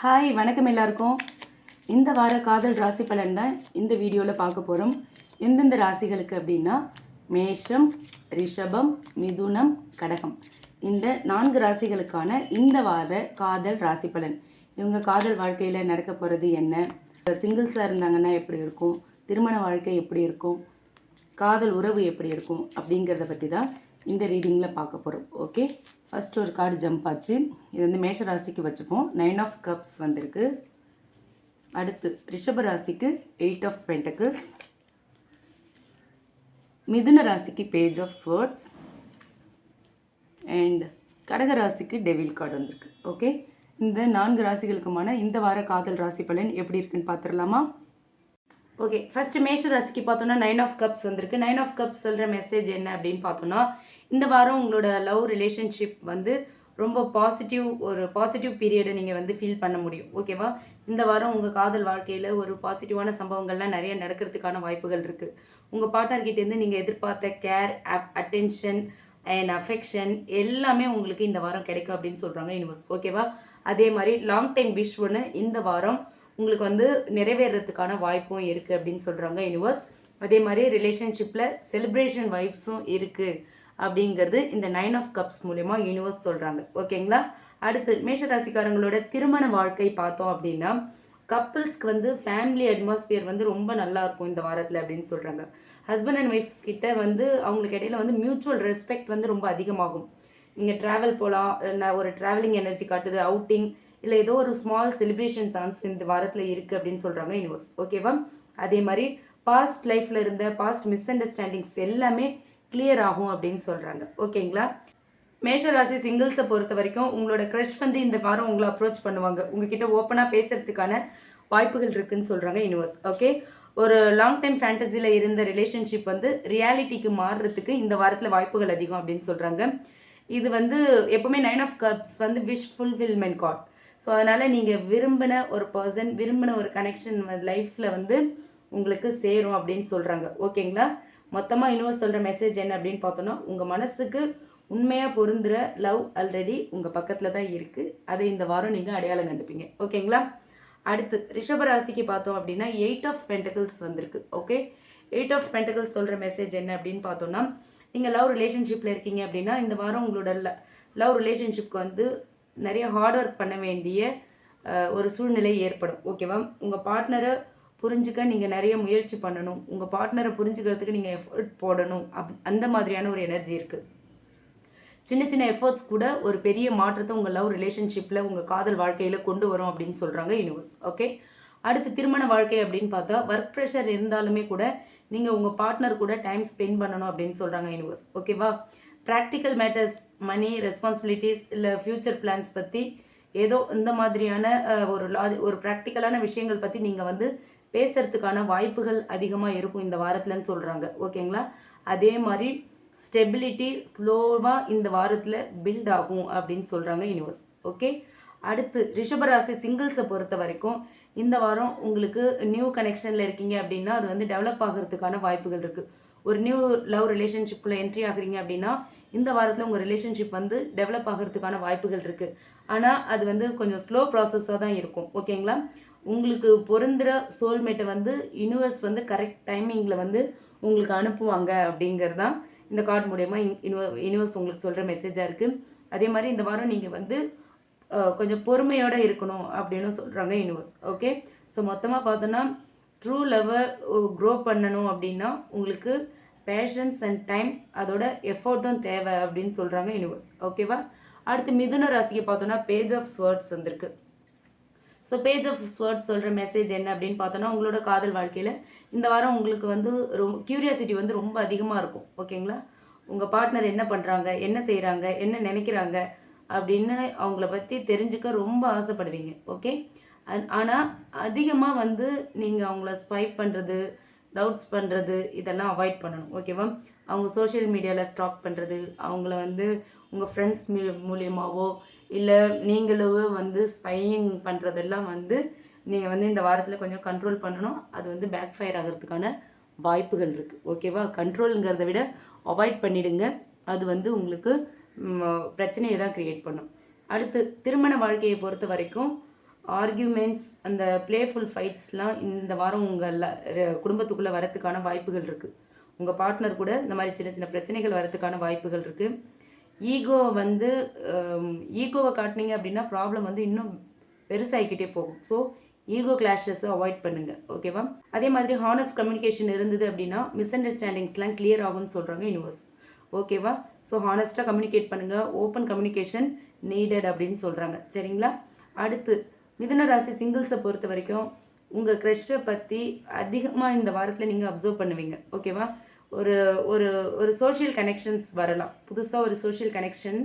Hi வணக்கம் எல்லாருக்கும். இந்த வார காதல் ராசி பலன் தான் இந்த வீடியோவில் பார்க்க போகிறோம் எந்தெந்த ராசிகளுக்கு அப்படின்னா மேஷம் ரிஷபம் மிதுனம் கடகம். இந்த நான்கு ராசிகளுக்கான இந்த வார காதல் ராசி பலன். இவங்க காதல் வாழ்க்கையில் நடக்க போகிறது என்ன? சிங்கிள்ஸாக இருந்தாங்கன்னா எப்படி இருக்கும்? திருமண வாழ்க்கை எப்படி இருக்கும்? காதல் உறவு எப்படி இருக்கும்? அப்படிங்கிறத பற்றி தான் இந்த ரீடிங்கில் பார்க்க போகிறோம் ஓகே ஃபஸ்ட்டு ஒரு கார்டு ஜம்ப் ஆச்சு. இது வந்து மேஷ ராசிக்கு வச்சுப்போம். நைன் ஆஃப் கப்ஸ் வந்திருக்கு. அடுத்து ரிஷப ராசிக்கு எயிட் ஆஃப் பென்டக்கிள்ஸ் மிதுன ராசிக்கு பேஜ் ஆஃப் ஸ்வர்ட்ஸ் அண்ட் கடக ராசிக்கு டெவில் கார்டு வந்திருக்கு. ஓகே இந்த நான்கு ராசிகளுக்குமான இந்த வார காதல் ராசி பலன் எப்படி இருக்குன்னு பார்த்துடலாமா? ஓகே ஃபர்ஸ்ட் மேஷ ராசிக்கு பார்த்தோன்னா நைன் ஆஃப் கப்ஸ் வந்திருக்கு. நைன் ஆஃப் கப்ஸ் சொல்கிற மெசேஜ் என்ன அப்படின்னு பார்த்தோன்னா இந்த வாரம் உங்களோட லவ் ரிலேஷன்ஷிப் வந்து ரொம்ப பாசிட்டிவ் ஒரு பாசிட்டிவ் பீரியடை நீங்கள் வந்து ஃபீல் பண்ண முடியும். ஓகேவா இந்த வாரம் உங்கள் காதல் வாழ்க்கையில் ஒரு பாசிட்டிவான சம்பவங்கள்லாம் நிறைய நடக்கிறதுக்கான வாய்ப்புகள் இருக்குது உங்கள் பார்ட்னர்கிட்டேருந்து நீங்கள் எதிர்பார்த்த கேர் அட்டென்ஷன் அண்ட் அஃபெக்ஷன் எல்லாமே உங்களுக்கு இந்த வாரம் கிடைக்கும் அப்படின்னு சொல்கிறாங்க யூனிவர்ஸ் ஓகேவா அதே மாதிரி லாங் டைம் விஷ் ஒன்று இந்த வாரம் உங்களுக்கு வந்து நிறைவேறதுக்கான வாய்ப்பும் இருக்குது அப்படின்னு சொல்கிறாங்க யூனிவர்ஸ் அதே மாதிரி ரிலேஷன்ஷிப்பில் செலிப்ரேஷன் வைப்ஸும் இருக்குது அப்படிங்கிறது இந்த நைன் ஆஃப் கப்ஸ் மூலயமா யூனிவர்ஸ் சொல்கிறாங்க ஓகேங்களா? அடுத்து மேஷராசிக்காரங்களோட திருமண வாழ்க்கை பார்த்தோம் அப்படின்னா கப்புள்ஸ்க்கு வந்து ஃபேமிலி அட்மாஸ்பியர் வந்து ரொம்ப நல்லா இருக்கும் இந்த வாரத்தில் அப்படின்னு சொல்கிறாங்க ஹஸ்பண்ட் அண்ட் ஒய்ஃப் கிட்ட வந்து அவங்களுக்கு இடையில வந்து மியூச்சுவல் ரெஸ்பெக்ட் வந்து ரொம்ப அதிகமாகும். நீங்கள் ட்ராவல் போகலாம் நான் ஒரு ட்ராவலிங் எனர்ஜி காட்டுது அவுட்டிங் இல்லை ஏதோ ஒரு ஸ்மால் செலிப்ரேஷன் சான்ஸ் இந்த வாரத்தில் இருக்குது அப்படின்னு சொல்கிறாங்க யூனிவர்ஸ் ஓகேவா அதே மாதிரி பாஸ்ட் லைஃப்பில் இருந்த பாஸ்ட் மிஸ் அண்டர்ஸ்டாண்டிங்ஸ் எல்லாமே கிளியர் ஆகும் அப்படின்னு சொல்கிறாங்க ஓகேங்களா மேஷராசி சிங்கிள்ஸை பொறுத்த வரைக்கும் உங்களோட க்ரஷ் வந்து இந்த வாரம் உங்களை அப்ரோச் பண்ணுவாங்க. உங்ககிட்ட ஓப்பனாக பேசுறதுக்கான வாய்ப்புகள் இருக்குன்னு சொல்கிறாங்க யூனிவர்ஸ் ஓகே ஒரு லாங் டைம் ஃபேண்டசியில் இருந்த ரிலேஷன்ஷிப் வந்து ரியாலிட்டிக்கு மாறுறதுக்கு இந்த வாரத்தில் வாய்ப்புகள் அதிகம் அப்படின்னு சொல்கிறாங்க இது வந்து எப்போவுமே நைன் ஆஃப் கப்ஸ் வந்து விஷ் ஃபுல்ஃபில்மெண்ட் கார்ட் ஸோ அதனால் நீங்கள் விரும்பின ஒரு பர்சன் விரும்பின ஒரு கனெக்ஷன் லைஃப்பில் வந்து உங்களுக்கு சேரும் அப்படின்னு சொல்கிறாங்க ஓகேங்களா மொத்தமாக இன்னும் சொல்கிற மெசேஜ் என்ன அப்படின்னு பார்த்தோன்னா உங்கள் மனசுக்கு உண்மையாக பொருந்துகிற லவ் ஆல்ரெடி உங்கள் பக்கத்தில் தான் இருக்குது அதை இந்த வாரம் நீங்கள் அடையாளம் கண்டுப்பீங்க. ஓகேங்களா அடுத்து ரிஷபராசிக்கு பார்த்தோம் அப்படின்னா எயிட் ஆஃப் பென்டகிள்ஸ் வந்திருக்கு. ஓகே எயிட் ஆஃப் பென்டகிள்ஸ் சொல்கிற மெசேஜ் என்ன அப்படின்னு பார்த்தோன்னா நீங்கள் லவ் ரிலேஷன்ஷிப்பில் இருக்கீங்க அப்படின்னா இந்த வாரம் உங்களோட லவ் ரிலேஷன்ஷிப்க்கு வந்து நிறைய ஹார்ட் ஒர்க் பண்ண வேண்டிய ஒரு சூழ்நிலை ஏற்படும். ஓகேவா உங்கள் பார்ட்னரை புரிஞ்சுக்க நீங்கள் நிறைய முயற்சி பண்ணணும். உங்கள் பார்ட்னரை புரிஞ்சுக்கிறதுக்கு நீங்கள் எஃபர்ட் போடணும். அப் அந்த மாதிரியான ஒரு எனர்ஜி இருக்குது சின்ன சின்ன எஃபர்ட்ஸ் கூட ஒரு பெரிய மாற்றத்தை உங்கள் லவ் ரிலேஷன்ஷிப்பில் உங்கள் காதல் வாழ்க்கையில் கொண்டு வரும் அப்படின்னு சொல்கிறாங்க யூனிவர்ஸ் ஓகே அடுத்து திருமண வாழ்க்கை அப்படின்னு பார்த்தா ஒர்க் ப்ரெஷர் இருந்தாலுமே கூட நீங்கள் உங்கள் பார்ட்னர் கூட டைம் ஸ்பெண்ட் பண்ணணும் அப்படின்னு சொல்கிறாங்க யூனிவர்ஸ் ஓகேவா ப்ராக்டிக்கல் மேட்டர்ஸ் மணி ரெஸ்பான்சிபிலிட்டிஸ் இல்லை ஃப்யூச்சர் பிளான்ஸ் பற்றி ஏதோ இந்த மாதிரியான ஒரு லா ஒரு ப்ராக்டிக்கலான விஷயங்கள் பற்றி நீங்கள் வந்து பேசுறதுக்கான வாய்ப்புகள் அதிகமாக இருக்கும் இந்த வாரத்தில்னு சொல்கிறாங்க ஓகேங்களா? அதே மாதிரி ஸ்டெபிலிட்டி ஸ்லோவாக இந்த வாரத்தில் பில்ட் ஆகும் அப்படின்னு சொல்கிறாங்க யூனிவர்ஸ் ஓகே? அடுத்து ரிஷபராசி சிங்கிள்ஸை பொறுத்த வரைக்கும் இந்த வாரம் உங்களுக்கு நியூ கனெக்ஷனில் இருக்கீங்க அப்படின்னா அது வந்து டெவலப் ஆகிறதுக்கான வாய்ப்புகள் இருக்குது ஒரு நியூ லவ் ரிலேஷன்ஷிப்பில் என்ட்ரி ஆகுறீங்க அப்படின்னா இந்த வாரத்தில் உங்கள் ரிலேஷன்ஷிப் வந்து டெவலப் ஆகிறதுக்கான வாய்ப்புகள் இருக்குது ஆனால் அது வந்து கொஞ்சம் ஸ்லோ ப்ராசஸாக தான் இருக்கும். ஓகேங்களா உங்களுக்கு பொருந்துகிற சோல்மேட்டை வந்து யூனிவர்ஸ் வந்து கரெக்ட் டைமிங்கில் வந்து உங்களுக்கு அனுப்புவாங்க அப்படிங்கிறது தான் இந்த கார்டு மூலயமா யூனிவர்ஸ் உங்களுக்கு சொல்கிற மெசேஜாக இருக்குது அதே மாதிரி இந்த வாரம் நீங்கள் வந்து கொஞ்சம் பொறுமையோடு இருக்கணும் அப்படின்னு சொல்கிறாங்க யூனிவர்ஸ் ஓகே ஸோ மொத்தமாக பார்த்தோன்னா ட்ரூ லவ்வை க்ரோ பண்ணணும் அப்படின்னா உங்களுக்கு பேஷன்ஸ் அண்ட் டைம் அதோட எஃபோர்ட்டும் தேவை அப்படின்னு சொல்கிறாங்க யூனிவர்ஸ் ஓகேவா அடுத்து மிதுன ராசிக்கு பார்த்தோன்னா பேஜ் ஆஃப் ஸ்வர்ட்ஸ் வந்திருக்கு. ஸோ பேஜ் ஆஃப் ஸ்வர்ட்ஸ் சொல்கிற மெசேஜ் என்ன அப்படின்னு பார்த்தோன்னா உங்களோட காதல் வாழ்க்கையில் இந்த வாரம் உங்களுக்கு வந்து ரொம்ப க்யூரியாசிட்டி வந்து ரொம்ப அதிகமாக இருக்கும். ஓகேங்களா உங்கள் பார்ட்னர் என்ன பண்ணுறாங்க என்ன செய்கிறாங்க என்ன நினைக்கிறாங்க? அப்படின்னு அவங்கள பற்றி தெரிஞ்சுக்க ரொம்ப ஆசைப்படுவீங்க. ஓகே ஆனால் அதிகமாக வந்து நீங்கள் அவங்கள ஸ்வைப் பண்ணுறது டவுட்ஸ் பண்ணுறது இதெல்லாம் அவாய்ட் பண்ணணும். ஓகேவா அவங்க சோஷியல் மீடியாவில் ஸ்டாக் பண்ணுறது அவங்கள வந்து உங்கள் ஃப்ரெண்ட்ஸ் மூ மூலியமாவோ இல்லை நீங்களோ வந்து ஸ்பையிங் பண்ணுறதெல்லாம் வந்து நீங்கள் வந்து இந்த வாரத்தில் கொஞ்சம் கண்ட்ரோல் பண்ணணும். அது வந்து பேக் ஃபயர் ஆகிறதுக்கான வாய்ப்புகள் இருக்குது ஓகேவா கண்ட்ரோலுங்கிறத விட அவாய்ட் பண்ணிடுங்க. அது வந்து உங்களுக்கு பிரச்சனையை தான் க்ரியேட் பண்ணும். அடுத்து திருமண வாழ்க்கையை பொறுத்த வரைக்கும் ஆர்கியூமெண்ட்ஸ் அந்த பிளேஃபுல் ஃபைட்ஸ்லாம் இந்த வாரம் உங்கள் குடும்பத்துக்குள்ளே வரத்துக்கான வாய்ப்புகள் இருக்குது உங்கள் பார்ட்னர் கூட இந்த மாதிரி சின்ன சின்ன பிரச்சனைகள் வரத்துக்கான வாய்ப்புகள் இருக்குது ஈகோ வந்து ஈகோவை காட்டினீங்க அப்படின்னா ப்ராப்ளம் வந்து இன்னும் பெருசாகிக்கிட்டே போகும். ஸோ ஈகோ கிளாஷஸை அவாய்ட் பண்ணுங்கள் ஓகேவா அதே மாதிரி ஹானஸ்ட் கம்யூனிகேஷன் இருந்தது அப்படின்னா மிஸ் அண்டர்ஸ்டாண்டிங்ஸ்லாம் கிளியர் ஆகும்னு சொல்கிறாங்க யூனிவர்ஸ் ஓகேவா ஸோ ஹானஸ்ட்டாக கம்யூனிகேட் பண்ணுங்கள் ஓப்பன் கம்யூனிகேஷன் நீடட் அப்படின்னு சொல்கிறாங்க சரிங்களா? அடுத்து மிதுன ராசி சிங்கிள்ஸை பொறுத்த வரைக்கும் உங்கள் க்ரெஷ்ஷை பற்றி அதிகமாக இந்த வாரத்தில் நீங்கள் அப்சர்வ் பண்ணுவீங்க. ஓகேவா ஒரு ஒரு ஒரு சோஷியல் கனெக்ஷன்ஸ் வரலாம். புதுசாக ஒரு சோஷியல் கனெக்ஷன்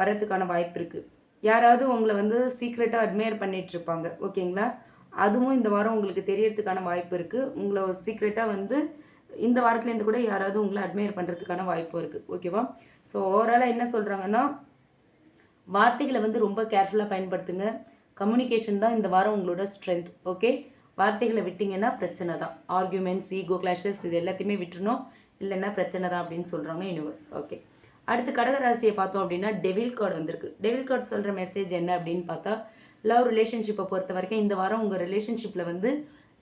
வரத்துக்கான வாய்ப்பு இருக்குது யாராவது உங்களை வந்து சீக்ரெட்டாக அட்மையர் பண்ணிகிட்ருப்பாங்க ஓகேங்களா அதுவும் இந்த வாரம் உங்களுக்கு தெரியறதுக்கான வாய்ப்பு இருக்குது உங்களை சீக்ரெட்டாக வந்து இந்த வாரத்துலேருந்து கூட யாராவது உங்களை அட்மையர் பண்ணுறதுக்கான வாய்ப்பு இருக்குது ஓகேவா ஸோ ஓவராலாக என்ன சொல்கிறாங்கன்னா வார்த்தைகளை வந்து ரொம்ப கேர்ஃபுல்லாக பயன்படுத்துங்க. கம்யூனிகேஷன் தான் இந்த வாரம் உங்களோட ஸ்ட்ரென்த் ஓகே வார்த்தைகளை விட்டிங்கன்னா பிரச்சனை தான். ஆர்கியூமெண்ட்ஸ் ஈகோ கிளாஷஸ் இது எல்லாத்தையுமே விட்டுறணும். இல்லைன்னா பிரச்சனை தான் அப்படின்னு சொல்கிறாங்க யூனிவர்ஸ் ஓகே அடுத்து கடகராசியை பார்த்தோம் அப்படின்னா டெவில் கார்டு வந்திருக்கு. டெவில் கார்டு சொல்கிற மெசேஜ் என்ன அப்படின்னு பார்த்தா லவ் ரிலேஷன்ஷிப்பை பொறுத்த வரைக்கும் இந்த வாரம் உங்கள் ரிலேஷன்ஷிப்பில் வந்து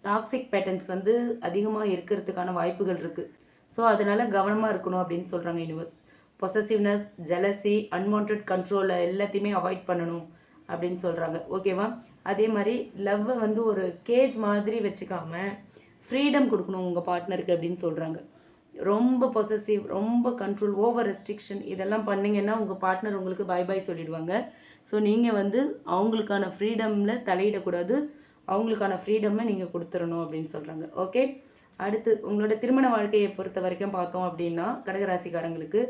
டாக்ஸிக் பேட்டர்ன்ஸ் வந்து அதிகமாக இருக்கிறதுக்கான வாய்ப்புகள் இருக்குது ஸோ அதனால் கவனமாக இருக்கணும் அப்படின்னு சொல்கிறாங்க யூனிவர்ஸ் பொசசிவ்னஸ் ஜெலசி அன்வான்ட் கண்ட்ரோலை எல்லாத்தையுமே அவாய்ட் பண்ணணும். அப்படின்னு சொல்கிறாங்க ஓகேவா அதே மாதிரி லவ்வை வந்து ஒரு கேஜ் மாதிரி வச்சுக்காம ஃப்ரீடம் கொடுக்கணும் உங்கள் பார்ட்னருக்கு அப்படின்னு சொல்கிறாங்க ரொம்ப பொசசிவ் ரொம்ப கண்ட்ரோல் ஓவர் ரெஸ்ட்ரிக்ஷன் இதெல்லாம் பண்ணிங்கன்னா உங்கள் பார்ட்னர் உங்களுக்கு பை பை சொல்லிடுவாங்க. ஸோ நீங்கள் வந்து அவங்களுக்கான ஃப்ரீடமில் தலையிடக்கூடாது. அவங்களுக்கான ஃப்ரீடமை நீங்கள் கொடுத்துடணும் அப்படின்னு சொல்கிறாங்க ஓகே அடுத்து உங்களோட திருமண வாழ்க்கையை பொறுத்த வரைக்கும் பார்த்தோம் அப்படின்னா கடகராசிக்காரங்களுக்கு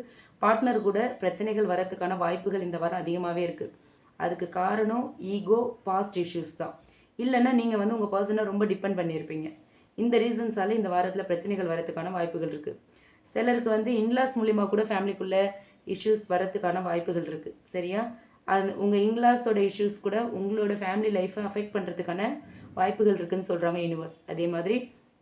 பார்ட்னர் கூட பிரச்சனைகள் வரத்துக்கான வாய்ப்புகள் இந்த வாரம் அதிகமாகவே இருக்குது அதுக்கு காரணம் ஈகோ பாஸ்ட் இஷ்யூஸ் தான். இல்லைன்னா நீங்கள் வந்து உங்கள் பர்சனை ரொம்ப டிபெண்ட் பண்ணியிருப்பீங்க. இந்த ரீசன்ஸால இந்த வாரத்தில் பிரச்சனைகள் வரதுக்கான வாய்ப்புகள் இருக்குது சிலருக்கு வந்து இன்லாஸ் மூலிமா கூட ஃபேமிலிக்குள்ளே இஷ்யூஸ் வரத்துக்கான வாய்ப்புகள் இருக்குது சரியா? அது உங்கள் இன்லாஸோட இஷ்யூஸ் கூட உங்களோட ஃபேமிலி லைஃப்பை அஃபெக்ட் பண்ணுறதுக்கான வாய்ப்புகள் இருக்குதுன்னு சொல்கிறாங்க யூனிவர்ஸ் அதே மாதிரி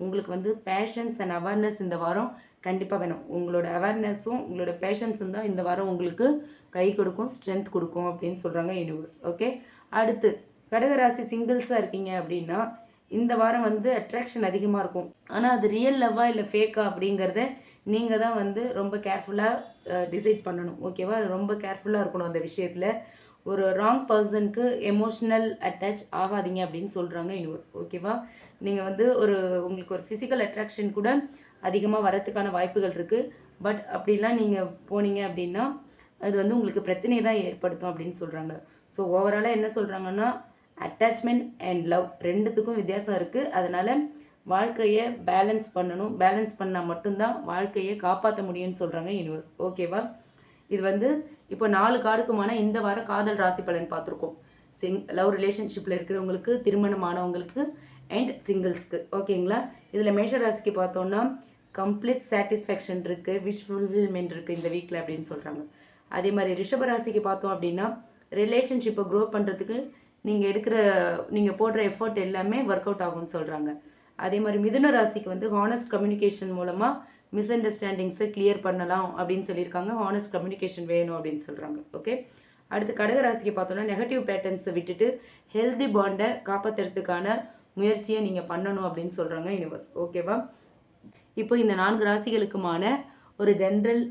உங்களுக்கு வந்து பேஷன்ஸ் அண்ட் அவேர்னஸ் இந்த வாரம் கண்டிப்பாக வேணும். உங்களோட அவேர்னஸும் உங்களோட பேஷன்ஸும் தான் இந்த வாரம் உங்களுக்கு கை கொடுக்கும் ஸ்ட்ரென்த் கொடுக்கும் அப்படின்னு சொல்கிறாங்க யூனிவர்ஸ் ஓகே அடுத்து கடகராசி சிங்கிள்ஸாக இருக்கீங்க அப்படின்னா இந்த வாரம் வந்து அட்ராக்ஷன் அதிகமாக இருக்கும். ஆனால் அது ரியல் லவ்வா இல்லை ஃபேக்கா அப்படிங்கிறத நீங்கள் தான் வந்து ரொம்ப கேர்ஃபுல்லாக டிசைட் பண்ணணும். ஓகேவா ரொம்ப கேர்ஃபுல்லாக இருக்கணும் அந்த விஷயத்தில். ஒரு ராங் பர்சனுக்கு எமோஷ்னல் அட்டாச் ஆகாதீங்க அப்படின்னு சொல்கிறாங்க யூனிவர்ஸ் ஓகேவா நீங்கள் வந்து ஒரு உங்களுக்கு ஒரு ஃபிசிக்கல் அட்ராக்ஷன் கூட அதிகமாக வரத்துக்கான வாய்ப்புகள் இருக்குது பட் அப்படிலாம் நீங்கள் போனீங்க அப்படின்னா அது வந்து உங்களுக்கு பிரச்சனையை தான் ஏற்படுத்தும் அப்படின்னு சொல்கிறாங்க ஸோ ஓவராலாக என்ன சொல்கிறாங்கன்னா அட்டாச்மெண்ட் அண்ட் லவ் ரெண்டுத்துக்கும் வித்தியாசம் இருக்குது அதனால் வாழ்க்கையை பேலன்ஸ் பண்ணணும். பேலன்ஸ் பண்ணால் மட்டும்தான் வாழ்க்கையை காப்பாற்ற முடியும்னு சொல்கிறாங்க யூனிவர்ஸ் ஓகேவா இது வந்து இப்போ நாலு காடுக்குமான இந்த வாரம் காதல் ராசி பலன் பார்த்துருக்கோம். சிங் லவ் ரிலேஷன்ஷிப்பில் இருக்கிறவங்களுக்கு திருமணமானவங்களுக்கு அண்ட் சிங்கிள்ஸ்க்கு ஓகேங்களா இதில் மேஷ ராசிக்கு பார்த்தோன்னா கம்ப்ளீட் சாட்டிஸ்ஃபேக்ஷன் இருக்குது விஷ் ஃபுல்ஃபில்மெண்ட் இருக்குது இந்த வீக்கில் அப்படின்னு சொல்கிறாங்க அதே மாதிரி ரிஷபராசிக்கு பார்த்தோம் அப்படின்னா ரிலேஷன்ஷிப்பை க்ரோ பண்ணுறதுக்கு நீங்கள் எடுக்கிற நீங்கள் போடுற எஃபர்ட் எல்லாமே ஒர்க் அவுட் ஆகும்னு சொல்கிறாங்க அதே மாதிரி மிதுன ராசிக்கு வந்து ஹானஸ்ட் கம்யூனிகேஷன் மூலமாக மிஸ் அண்டர்ஸ்டாண்டிங்ஸை கிளியர் பண்ணலாம் அப்படின்னு சொல்லியிருக்காங்க. ஹானஸ்ட் கம்யூனிகேஷன் வேணும் அப்படின்னு சொல்கிறாங்க ஓகே அடுத்து கடக ராசிக்கு பார்த்தோன்னா நெகட்டிவ் பேட்டர்ன்ஸை விட்டுட்டு ஹெல்தி பாண்டை காப்பாற்றுறதுக்கான முயற்சியை நீங்கள் பண்ணணும் அப்படின்னு சொல்கிறாங்க யூனிவர்ஸ் ஓகேவா இப்போ இந்த நான்கு ராசிகளுக்குமான ஒரு ஜென்ரல்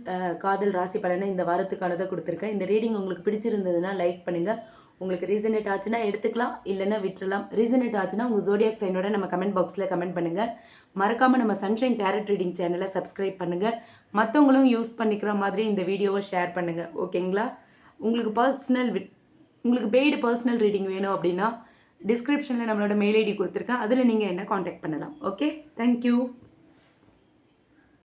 காதல் ராசி பலனை இந்த வாரத்துக்கானதை கொடுத்துருக்கேன். இந்த ரீடிங் உங்களுக்கு பிடிச்சிருந்ததுன்னா லைக் பண்ணுங்கள் உங்களுக்கு ரீசனேட் ஆச்சுன்னா எடுத்துக்கலாம் இல்லைன்னா விட்டுறலாம். ரீசனேட் ஆச்சுன்னா உங்கள் ஜோடியாக் சைனோட நம்ம கமெண்ட் பாக்ஸில் கமெண்ட் பண்ணுங்கள் மறக்காமல் நம்ம சன்ஷைன் டேரட் ரீடிங் சேனலை சப்ஸ்கிரைப் பண்ணுங்கள் மற்றவங்களும் யூஸ் பண்ணிக்கிற மாதிரி இந்த வீடியோவை ஷேர் பண்ணுங்கள் ஓகேங்களா உங்களுக்கு பர்சனல் உங்களுக்கு பெய்டு பர்சனல் ரீடிங் வேணும் அப்படின்னா டிஸ்கிரிப்ஷனில் நம்மளோட மெயில் ஐடி கொடுத்துருக்கேன். அதில் நீங்கள் என்ன காண்டாக்ட் பண்ணலாம். Okay thank you